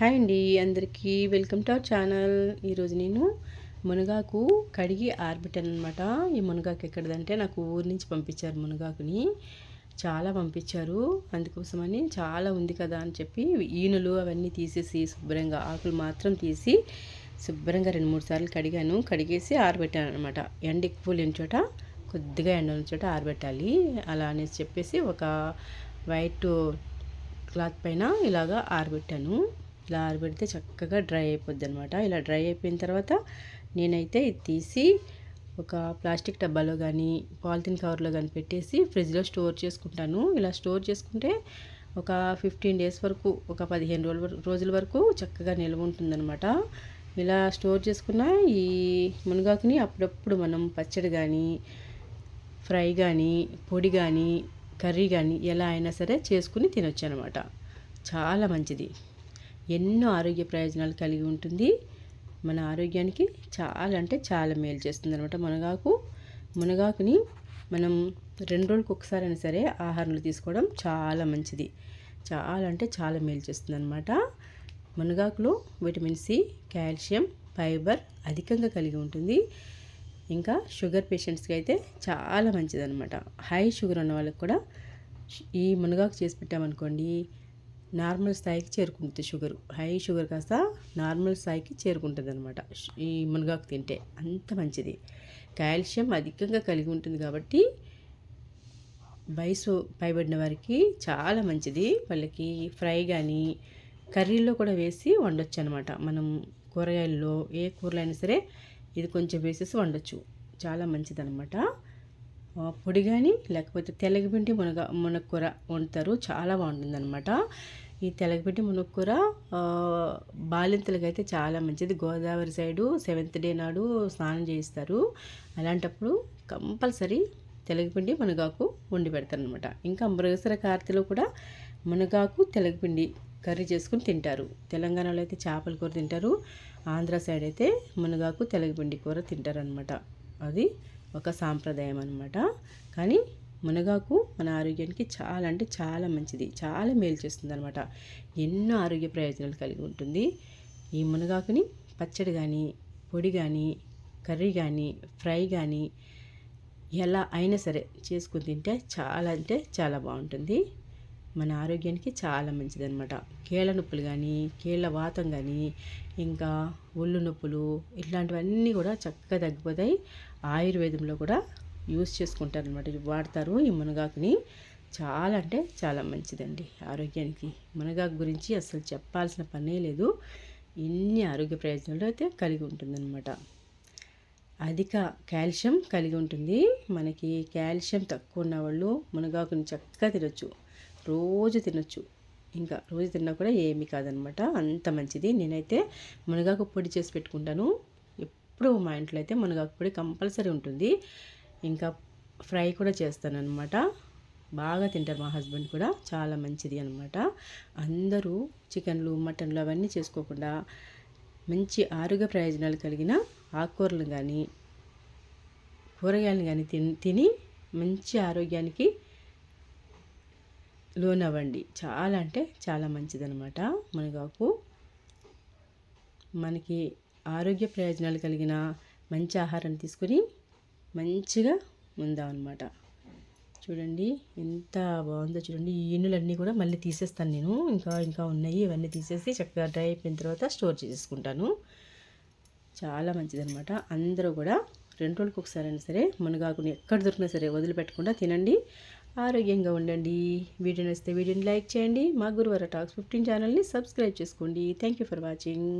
Hi అండి అందరికీ welcome to our channel. ఈరోజు నేను మునగాకు కడిగి ఆరబెట్టాను అనమాట ఈ మునగాకు ఎక్కడదంటే నాకు ఊరి నుంచి పంపించారు మునగాకుని. చాలా పంపించారు. అందుకోసమని చాలా ఉంది కదా అని చెప్పి ఈనులు అవన్నీ తీసేసి శుభ్రంగా ఆకులు మాత్రం తీసి శుభ్రంగా రెండు మూడు సార్లు కడిగాను. కడిగేసి ఆరబెట్టాను అనమాట ఎండ ఎక్కువ లేని చోట కొద్దిగా ఎండ ఉన్న చోట ఆరబెట్టాలి. అలా అనేసి చెప్పేసి ఒక వైట్ క్లాత్ పైన ఇలాగా ఆరబెట్టాను. ఇట్లా ఆరబెడితే చక్కగా డ్రై అయిపోద్ది అనమాట ఇలా డ్రై అయిపోయిన తర్వాత నేనైతే ఇది తీసి ఒక ప్లాస్టిక్ డబ్బాలో కానీ పాలిథిన్ కవర్లో కానీ పెట్టేసి ఫ్రిడ్జ్లో స్టోర్ చేసుకుంటాను. ఇలా స్టోర్ చేసుకుంటే ఒక ఫిఫ్టీన్ డేస్ వరకు ఒక పదిహేను రోజుల రోజుల వరకు చక్కగా నిల్వ ఉంటుందన్నమాట. ఇలా స్టోర్ చేసుకున్న ఈ మునగాకుని అప్పుడప్పుడు మనం పచ్చడి కానీ ఫ్రై కానీ పొడి కానీ కర్రీ కానీ ఎలా అయినా సరే చేసుకుని తినొచ్చు అనమాట చాలా మంచిది. ఎన్నో ఆరోగ్య ప్రయోజనాలు కలిగి ఉంటుంది. మన ఆరోగ్యానికి చాలా అంటే చాలా మేలు చేస్తుంది అనమాట మునగాకు. మునగాకుని మనం రెండు రోజులకు ఒకసారి అయినా సరే ఆహారంలో తీసుకోవడం చాలా మంచిది. చాలా అంటే చాలా మేలు చేస్తుంది అనమాట మునగాకులో విటమిన్ సి కాల్షియం ఫైబర్ అధికంగా కలిగి ఉంటుంది. ఇంకా షుగర్ పేషెంట్స్కి అయితే చాలా మంచిదనమాట హై షుగర్ ఉన్న వాళ్ళకి కూడా ఈ మునగాకు చేసి పెట్టామనుకోండి నార్మల్ స్థాయికి చేరుకుంటుంది షుగర్. హై షుగర్ కాస్త నార్మల్ స్థాయికి చేరుకుంటుంది అనమాట ఈ మునగాకు తింటే అంత మంచిది. కాల్షియం అధికంగా కలిగి ఉంటుంది కాబట్టి వయసు పైబడిన వారికి చాలా మంచిది. వాళ్ళకి ఫ్రై కానీ కర్రీలో కూడా వేసి వండొచ్చు అనమాట మనం కూరగాయల్లో ఏ కూరలైనా సరే ఇది కొంచెం వేసేసి వండొచ్చు. చాలా మంచిదనమాట పొడి కానీ లేకపోతే తెల్లగపిండి మునగ మునక్కూర వండుతారు. చాలా బాగుంటుందన్నమాట. ఈ తెలగపిండి మునక్కూర బాలింతలకు అయితే చాలా మంచిది. గోదావరి సైడు సెవెంత్ డే నాడు స్నానం చేయిస్తారు. అలాంటప్పుడు కంపల్సరీ తెలగపిండి మునగాకు వండి పెడతారనమాట ఇంకా మృగసర కార్తెలో కూడా మునగాకు తెలగపిండి కర్రీ చేసుకుని తింటారు. తెలంగాణలో అయితే చేపల కూర తింటారు. ఆంధ్ర సైడ్ అయితే మునగాకు తెలగపిండి కూర తింటారనమాట అది ఒక సాంప్రదాయం అనమాట కానీ మునగాకు మన ఆరోగ్యానికి చాలా అంటే చాలా మంచిది. చాలా మేలు చేస్తుంది అనమాట ఎన్నో ఆరోగ్య ప్రయోజనాలు కలిగి ఉంటుంది. ఈ మునగాకుని పచ్చడి కానీ పొడి కానీ కర్రీ కానీ ఫ్రై కానీ ఎలా అయినా సరే చేసుకుని తింటే చాలా అంటే చాలా బాగుంటుంది. మన ఆరోగ్యానికి చాలా మంచిదనమాట కీళ్ళ నొప్పులు కానీ కీళ్ళ వాతం కానీ ఇంకా ఒళ్ళు నొప్పులు ఇట్లాంటివన్నీ కూడా చక్కగా తగ్గిపోతాయి. ఆయుర్వేదంలో కూడా యూస్ చేసుకుంటారనమాట వాడతారు ఈ మునగాకుని. చాలా అంటే చాలా మంచిదండి ఆరోగ్యానికి. మునగాకు గురించి అసలు చెప్పాల్సిన పనే లేదు. ఎన్ని ఆరోగ్య ప్రయోజనాలు అయితే కలిగి ఉంటుందన్నమాట. అధిక కాల్షియం కలిగి ఉంటుంది. మనకి కాల్షియం తక్కువ ఉన్న వాళ్ళు మునగాకుని చక్కగా తినొచ్చు. రోజు తినొచ్చు. ఇంకా రోజు తిన్నా కూడా ఏమీ కాదనమాట. అంత మంచిది. నేనైతే మునగాకు పొడి చేసి పెట్టుకుంటాను. ఎప్పుడు మా ఇంట్లో అయితే మునగాకు పొడి కంపల్సరీ ఉంటుంది. ఇంకా ఫ్రై కూడా చేస్తానన్నమాట బాగా తింటారు మా హస్బెండ్ కూడా. చాలా మంచిది అనమాట. అందరూ చికెన్లు మటన్లు అవన్నీ చేసుకోకుండా మంచి ఆరోగ్య ప్రయోజనాలు కలిగిన ఆకుకూరలు కానీ కూరగాయలు కానీ తిని తిని మంచి ఆరోగ్యానికి లోనవ్వండి. చాలా అంటే చాలా మంచిదనమాట మునగాకు. మనకి ఆరోగ్య ప్రయోజనాలు కలిగిన మంచి ఆహారం తీసుకొని మంచిగా ఉందామన్నమాట. చూడండి ఎంత బాగుందో చూడండి. ఈ ఇన్నులన్నీ కూడా మళ్ళీ తీసేస్తాను నేను. ఇంకా ఇంకా ఉన్నాయి. ఇవన్నీ తీసేసి చక్కగా డ్రై అయిపోయిన తర్వాత స్టోర్ చేసేసుకుంటాను. చాలా మంచిదనమాట అందరూ కూడా రెండు రోజులకు ఒకసారి అయినా సరే మునగాకుని ఎక్కడ దొరికినా సరే వదిలిపెట్టకుండా తినండి. ఆరోగ్యంగా ఉండండి. వీడియో నచ్చితే వీడియోని లైక్ చేయండి. మా గురువార టాక్స్ ఫిఫ్టీన్ ఛానల్ని సబ్స్క్రైబ్ చేసుకోండి. Thank you for watching